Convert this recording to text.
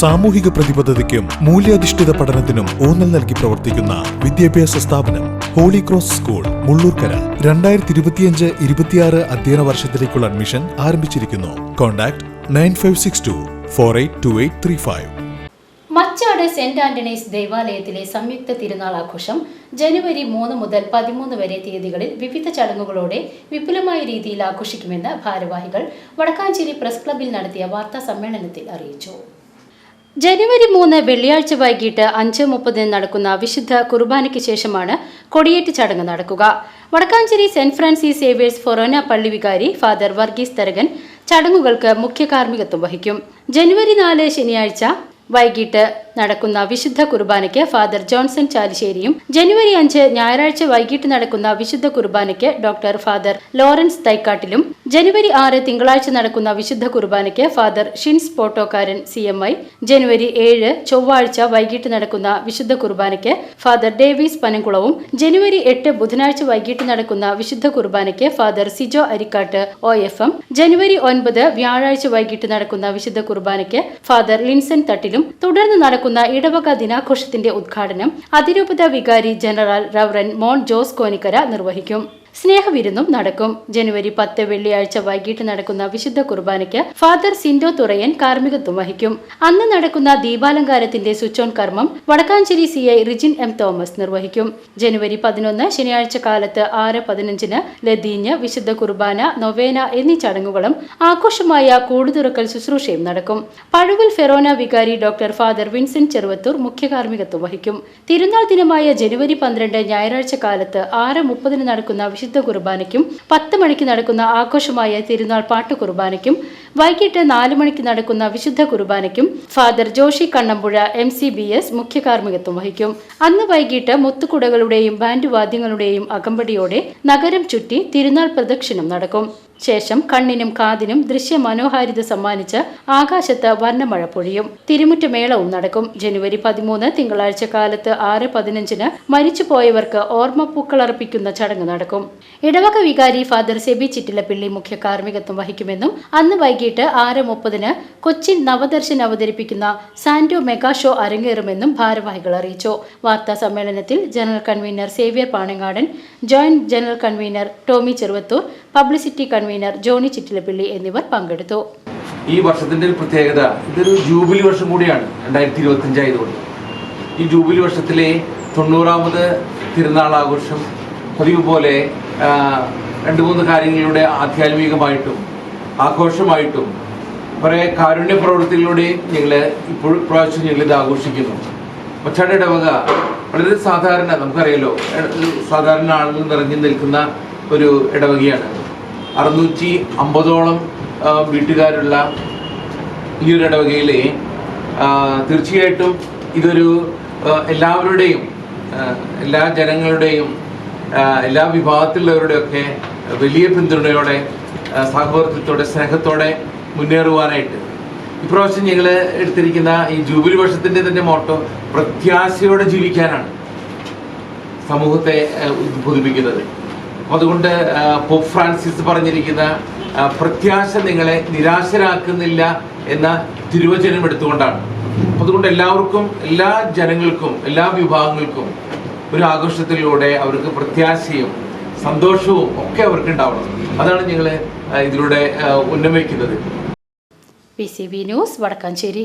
സാമൂഹിക പ്രതിബദ്ധതയ്ക്കും മൂല്യാധിഷ്ഠിത പഠനത്തിനും ഊന്നൽ നൽകി പ്രവർത്തിക്കുന്ന വിദ്യാഭ്യാസ സ്ഥാപനം ഹോളി ക്രോസ് സ്കൂൾ മുള്ളൂർക്കര. രണ്ടായിരത്തി ഇരുപത്തിയഞ്ച് ഇരുപത്തിയാറ് അധ്യയന വർഷത്തിലേക്കുള്ള അഡ്മിഷൻ ആരംഭിച്ചിരിക്കുന്നു. Contact nine five six two four eight two eight three five. Machad saint Antony's ദേവാലയത്തിലെ സംയുക്ത തിരുനാൾ ആഘോഷം ജനുവരി മൂന്ന് മുതൽ പതിമൂന്ന് വരെ തീയതികളിൽ വിവിധ ചടങ്ങുകളോടെ വിപുലമായ രീതിയിൽ ആഘോഷിക്കുമെന്ന് ഭാരവാഹികൾ വടക്കാഞ്ചേരി പ്രസ് ക്ലബിൽ നടത്തിയ വാർത്താ സമ്മേളനത്തിൽ അറിയിച്ചു. ജനുവരി മൂന്ന് വെള്ളിയാഴ്ച വൈകിട്ട് അഞ്ച് മുപ്പതിന് നടക്കുന്ന വിശുദ്ധ കുർബാനയ്ക്ക് ശേഷമാണ് കൊടിയേറ്റ് ചടങ്ങ് നടക്കുക. Wadakkanchery saint Francis Xavier's forane പള്ളി വികാരി ഫാദർ വർഗീസ് തരകൻ ചടങ്ങുകൾക്ക് മുഖ്യ കാർമ്മികത്വം വഹിക്കും. ജനുവരി നാല് ശനിയാഴ്ച വൈകിട്ട് നടക്കുന്ന വിശുദ്ധ കുർബാനയ്ക്ക് ഫാദർ ജോൺസൺ ചാലിശ്ശേരിയും ജനുവരി അഞ്ച് ഞായറാഴ്ച വൈകിട്ട് നടക്കുന്ന വിശുദ്ധ കുർബാനയ്ക്ക് ഡോക്ടർ ഫാദർ ലോറൻസ് തൈക്കാട്ടിലും ജനുവരി ആറ് തിങ്കളാഴ്ച നടക്കുന്ന വിശുദ്ധ കുർബാനയ്ക്ക് father Shins Pottokkaran C M I ജനുവരി ഏഴ് ചൊവ്വാഴ്ച വൈകിട്ട് നടക്കുന്ന വിശുദ്ധ കുർബാനയ്ക്ക് ഫാദർ ഡേവിസ് പനംകുളവും ജനുവരി എട്ട് ബുധനാഴ്ച വൈകിട്ട് നടക്കുന്ന വിശുദ്ധ കുർബാനയ്ക്ക് father Sijo Arikkat O F M ജനുവരി ഒൻപത് വ്യാഴാഴ്ച വൈകിട്ട് നടക്കുന്ന വിശുദ്ധ കുർബാനയ്ക്ക് ഫാദർ ലിൻസൺ തട്ടിലും തുടർന്ന് നടക്കുന്ന ഇടവക ദിനാഘോഷത്തിന്റെ ഉദ്ഘാടനം അതിരൂപത വികാരി general reverend Mon Jose Konikkara നിർവഹിക്കും. സ്നേഹവിരുന്നും നടക്കും. ജനുവരി പത്ത് വെള്ളിയാഴ്ച വൈകിട്ട് നടക്കുന്ന വിശുദ്ധ കുർബാനയ്ക്ക് ഫാദർ സിൻഡോ തുറയൻ കാർമ്മികത്വം വഹിക്കും. അന്ന് നടക്കുന്ന ദീപാലങ്കാരത്തിന്റെ സ്വിച്ച് ഓൺ കർമ്മം Wadakkanchery C I Rijin M Thomas നിർവഹിക്കും. ജനുവരി പതിനൊന്ന് ശനിയാഴ്ച കാലത്ത് ആറ് പതിനഞ്ചിന് ലതീഞ്ഞ് വിശുദ്ധ കുർബാന നൊവേന എന്നീ ചടങ്ങുകളും ആഘോഷമായ കൂടുതുറക്കൽ ശുശ്രൂഷയും നടക്കും. പഴുവൽ ഫെറോന വികാരി ഡോക്ടർ ഫാദർ വിൻസെന്റ് ചെറുവത്തൂർ മുഖ്യ കാർമ്മികത്വം വഹിക്കും. തിരുനാൾ ദിനമായ ജനുവരി പന്ത്രണ്ട് ഞായറാഴ്ച കാലത്ത് ആറ് മുപ്പതിന് നടക്കുന്ന വിശുദ്ധ കുർബാനയ്ക്കും പത്ത് മണിക്ക് നടക്കുന്ന ആഘോഷമായ തിരുനാൾ പാട്ട് കുർബാനയ്ക്കും വൈകിട്ട് നാല് മണിക്ക് നടക്കുന്ന വിശുദ്ധ കുർബാനയ്ക്കും father Joshi Kannampuzha M C B S മുഖ്യ കാർമ്മികത്വം വഹിക്കും. അന്ന് വൈകിട്ട് മുത്തുകുടകളുടെയും ബാൻഡ് വാദ്യങ്ങളുടെയും അകമ്പടിയോടെ നഗരം ചുറ്റി തിരുനാൾ പ്രദക്ഷിണം നടക്കും. ശേഷം കണ്ണിനും കാതിനും ദൃശ്യമനോഹാരിത സമ്മാനിച്ച് ആകാശത്ത് വർണമഴ പൊഴിയും. തിരുമുറ്റമേളവും നടക്കും. ജനുവരി പതിമൂന്ന് തിങ്കളാഴ്ച കാലത്ത് ആറ് പതിനഞ്ചിന് മരിച്ചുപോയവർക്ക് ഓർമ്മപ്പൂക്കളർപ്പിക്കുന്ന ചടങ്ങ് നടക്കും. ഇടവക വികാരി ഫാദർ സെബി ചിറ്റിലപ്പിള്ളി മുഖ്യ കാർമ്മികത്വം വഹിക്കുമെന്നും അന്ന് വൈകിട്ട് ആറ് മുപ്പതിന് കൊച്ചിൻ നവദർശൻ അവതരിപ്പിക്കുന്ന സാന്റോ മെഗാ ഷോ അരങ്ങേറുമെന്നും ഭാരവാഹികൾ അറിയിച്ചു. വാർത്താ സമ്മേളനത്തിൽ general convener Xavier Panangadan joint general convener Tommy Cheruvathur publicity convener Johnny Chittilappilly എന്നിവർ പങ്കെടുത്തു. ഈ വർഷത്തിന്റെ ഒരു പ്രത്യേകത ഇതൊരു ജൂബിലി വർഷം കൂടിയാണ് രണ്ടായിരത്തി ഇരുപത്തി അഞ്ചായതുകൊണ്ട് ഈ ജൂബിലി വർഷത്തിലെ തൊണ്ണൂറാമത് തിരുനാൾ ആഘോഷം പതിവ് പോലെ രണ്ട് മൂന്ന് കാര്യങ്ങളിലൂടെ ആധ്യാത്മികമായിട്ടും ആഘോഷമായിട്ടും കുറേ കാരുണ്യ പ്രവൃത്തികളിലൂടെയും ഞങ്ങൾ ഇപ്പോൾ പ്രാവശ്യം ഞങ്ങൾ ഇത് ആഘോഷിക്കുന്നു. മച്ചാട് ഇടവക വളരെ സാധാരണ നമുക്കറിയാലോ സാധാരണ ആളുകൾ നിറഞ്ഞു നിൽക്കുന്ന ഒരു ഇടവകയാണ്. അറുന്നൂറ്റി അമ്പതോളം വീട്ടുകാരുള്ള ഈ ഒരു ഇടവകയിൽ തീർച്ചയായിട്ടും ഇതൊരു എല്ലാവരുടെയും എല്ലാ ജനങ്ങളുടെയും എല്ലാ വിഭാഗത്തിലുള്ളവരുടെയൊക്കെ വലിയ പിന്തുണയോടെ സഹവർത്തിത്വത്തോടെ സ്നേഹത്തോടെ മുന്നേറുവാനായിട്ട്. ഇപ്രാവശ്യം ഞങ്ങൾ എടുത്തിരിക്കുന്ന ഈ ജൂബിലി വർഷത്തിന്റെ തന്നെ മോട്ടോ പ്രത്യാശയോടെ ജീവിക്കാനാണ് സമൂഹത്തെ ഉദ്ബോധിപ്പിക്കുന്നത്. അതുകൊണ്ട് പോപ്പ് ഫ്രാൻസിസ് പറഞ്ഞിരിക്കുന്ന പ്രത്യാശ നിങ്ങളെ നിരാശരാക്കുന്നില്ല എന്ന തിരുവചനം എടുത്തുകൊണ്ടാണ്. അതുകൊണ്ട് എല്ലാവർക്കും എല്ലാ ജനങ്ങൾക്കും എല്ലാ വിഭാഗങ്ങൾക്കും ഒരു ആഘോഷത്തിലൂടെ അവർക്ക് പ്രത്യാശയും സന്തോഷവും ഒക്കെ അവർക്ക് ഉണ്ടാവണം അതാണ് ഞങ്ങൾ ഇതിലൂടെ ഉന്നമിക്കുന്നത് P C B news Wadakkanchery.